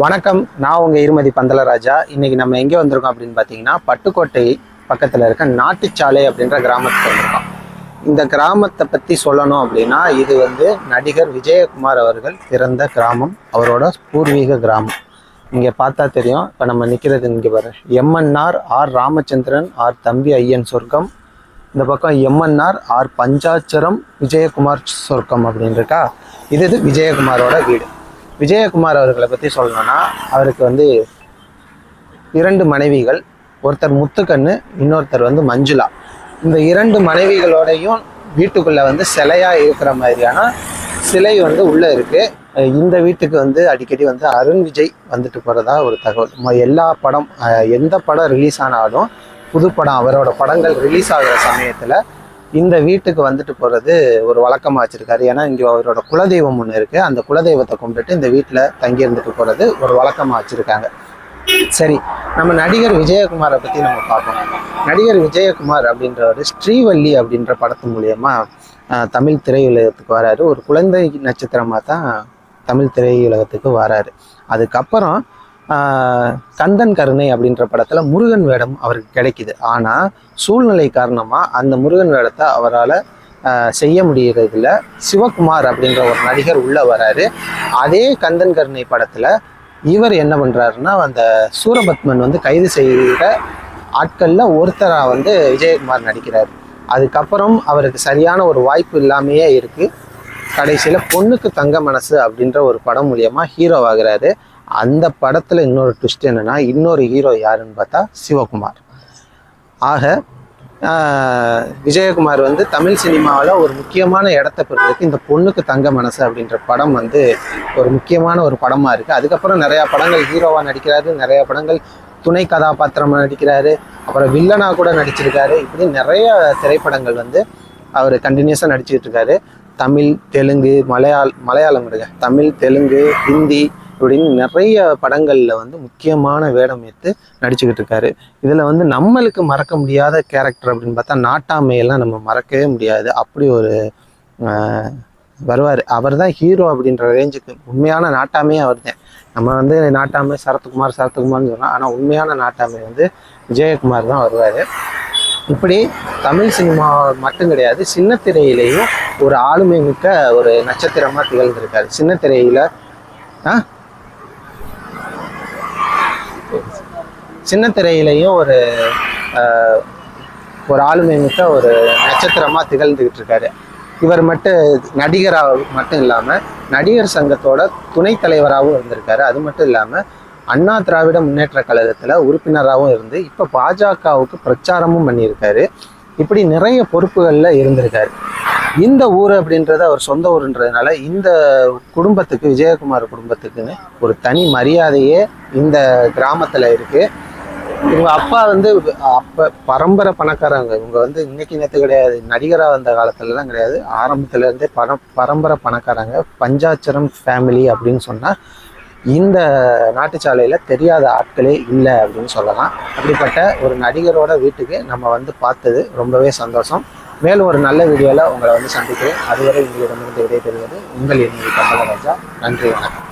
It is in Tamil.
வணக்கம் நான் உங்கள் இருமதி பந்தலராஜா. இன்னைக்கு நம்ம எங்கே வந்திருக்கோம் அப்படின்னு பார்த்தீங்கன்னா பட்டுக்கோட்டை பக்கத்தில் இருக்க நாட்டுச்சாலை அப்படின்ற கிராமத்துக்கு வந்திருக்கோம். இந்த கிராமத்தை பற்றி சொல்லணும் அப்படின்னா இது வந்து நடிகர் விஜயகுமார் அவர்கள் பிறந்த கிராமம் அவரோட பூர்வீக கிராமம். இங்கே பார்த்தா தெரியும். இப்போ நம்ம நிற்கிறது இங்கே பாரு. எம்என்ஆர் ஆர் ராமச்சந்திரன் ஆர் தம்பி ஐயன் சொர்க்கம். இந்த பக்கம் எம்என்ஆர் ஆர் பஞ்சாட்சரம் விஜயகுமார் சொர்க்கம் அப்படின்னு இருக்கா இது இது விஜயகுமாரோட வீடு. விஜயகுமார் அவர்களை பற்றி சொல்லணும்னா அவருக்கு வந்து இரண்டு மனைவிகள். ஒருத்தர் முத்துக்கண்ணு இன்னொருத்தர் வந்து மஞ்சுளா. இந்த இரண்டு மனைவிகளோடையும் வீட்டுக்குள்ளே வந்து சிலையாக இருக்கிற மாதிரியான சிலை வந்து உள்ளே இருக்குது இந்த வீட்டுக்கு வந்து அடிக்கடி வந்து அருண் விஜய் வந்துட்டு போகிறதா ஒரு தகவல். எல்லா படம் எந்த படம் ரிலீஸ் ஆனாலும் புது படம் அவரோட படங்கள் ரிலீஸ் ஆகிற சமயத்தில் இந்த வீட்டுக்கு வந்துட்டு போகிறது ஒரு வழக்கமாக வச்சுருக்காரு. ஏன்னா இங்கே அவரோட குலதெய்வம் ஒன்று இருக்குது அந்த குலதெய்வத்தை கும்பிட்டுட்டு இந்த வீட்டில் தங்கி இருந்துட்டு போகிறது ஒரு வழக்கமாக வச்சுருக்காங்க. சரி நம்ம நடிகர் விஜயகுமாரை பற்றி நம்ம பார்ப்போம். நடிகர் விஜயகுமார் அப்படின்றவர் ஸ்ரீவள்ளி அப்படின்ற படத்து மூலயமா தமிழ் திரையுலகத்துக்கு வராரு. ஒரு குழந்தை நட்சத்திரமாக தான் தமிழ் திரையுலகத்துக்கு வராரு. அதுக்கப்புறம் கந்தன் கருணை அப்படின்ற படத்தில் முருகன் வேடம் அவருக்கு கிடைக்குது. ஆனால் சூழ்நிலை காரணமாக அந்த முருகன் வேடத்தை அவரால் செய்ய முடியறதில்ல. சிவகுமார் அப்படின்ற ஒரு நடிகர் உள்ளே வராரு. அதே கந்தன் கருணை படத்தில் இவர் என்ன பண்ணுறாருன்னா அந்த சூரபத்மன் வந்து கைது செய்கிற ஆட்களில் ஒருத்தராக வந்து விஜயகுமார் நடிக்கிறார். அதுக்கப்புறம் அவருக்கு சரியான ஒரு வாய்ப்பு இல்லாமையே இருக்குது கடைசியில் பொண்ணுக்கு தங்க மனசு அப்படின்ற ஒரு படம் மூலியமாக ஹீரோ ஆகுறாரு. அந்த படத்தில் இன்னொரு ட்விஸ்ட் என்னன்னா இன்னொரு ஹீரோ யாருன்னு பார்த்தா சிவகுமார். ஆக விஜயகுமார் வந்து தமிழ் சினிமாவில் ஒரு முக்கியமான இடத்த பெறுவதற்கு இந்த பொண்ணுக்கு தங்க மனசு அப்படின்ற படம் வந்து ஒரு முக்கியமான ஒரு படமாக இருக்குது அதுக்கப்புறம் நிறையா படங்கள் ஹீரோவாக நடிக்கிறாரு நிறையா படங்கள் துணை கதாபாத்திரமாக நடிக்கிறாரு அப்புறம் வில்லனாக கூட நடிச்சிருக்காரு. இப்படி நிறைய திரைப்படங்கள் வந்து அவர் கண்டினியூஸாக நடிச்சிட்டு இருக்காரு. தமிழ் தெலுங்கு மலையாள மலையாளம் இருக்க தமிழ் தெலுங்கு ஹிந்தி அப்படின்னு நிறைய படங்களில் வந்து முக்கியமான வேடம் எடுத்து நடிச்சுக்கிட்டு இருக்காரு. இதில் வந்து நம்மளுக்கு மறக்க முடியாத கேரக்டர் அப்படின்னு பார்த்தா நாட்டாமையெல்லாம் நம்ம மறக்கவே முடியாது. அப்படி ஒரு வருவார். அவர் தான் ஹீரோ அப்படின்ற ரேஞ்சுக்கு உண்மையான நாட்டாமே அவர் தான் நம்ம வந்து நாட்டாமை சரத்குமார் சரத்குமார்னு சொன்னோம் ஆனால் உண்மையான நாட்டாமை வந்து விஜயகுமார் தான் வருவார். இப்படி தமிழ் சினிமா மட்டும் கிடையாது சின்ன திரையிலையும் ஒரு ஆளுமை மிக்க ஒரு நட்சத்திரமாக திகழ்ந்திருக்காரு. சின்ன திரையில் ஆ சின்ன திரையிலையும் ஒரு ஒரு ஆளுமை மிக்க ஒரு நட்சத்திரமாக திகழ்ந்துக்கிட்டு இருக்காரு இவர் மட்டும் நடிகராக மட்டும் இல்லாமல் நடிகர் சங்கத்தோட துணைத் தலைவராகவும் இருந்திருக்காரு. அது மட்டும் இல்லாமல் அண்ணா திராவிட முன்னேற்ற கழகத்தில் உறுப்பினராகவும் இருந்து இப்போ பாஜகவுக்கு பிரச்சாரமும் பண்ணியிருக்காரு. இப்படி நிறைய பொறுப்புகளில் இருந்திருக்காரு. இந்த ஊர் அப்படின்றது அவர் சொந்த ஊருன்றதுனால இந்த குடும்பத்துக்கு விஜயகுமார் குடும்பத்துக்குன்னு ஒரு தனி மரியாதையே இந்த கிராமத்தில் இருக்குது இவங்க அப்பா வந்து அப்ப பரம்பரை பணக்காரங்க. இவங்க வந்து இன்னைக்கு நேற்று கிடையாது. நடிகரா வந்த காலத்துலலாம் கிடையாது. ஆரம்பத்துல இருந்தே பரம் பரம்பரை பணக்காரங்க. பஞ்சாச்சரம் ஃபேமிலி அப்படின்னு சொன்னா இந்த நாட்டுச்சாலையில தெரியாத ஆட்களே இல்லை அப்படின்னு சொல்லலாம். அப்படிப்பட்ட ஒரு நடிகரோட வீட்டுக்கு நம்ம வந்து பார்த்தது ரொம்பவே சந்தோஷம். மேலும் ஒரு நல்ல வீடியோவில் உங்களை வந்து சந்திக்கிறேன். அதுவரை உங்களிடமிருந்து விடைபெறுவது உங்கள் எண்ணி கமலராஜா. நன்றி வணக்கம்.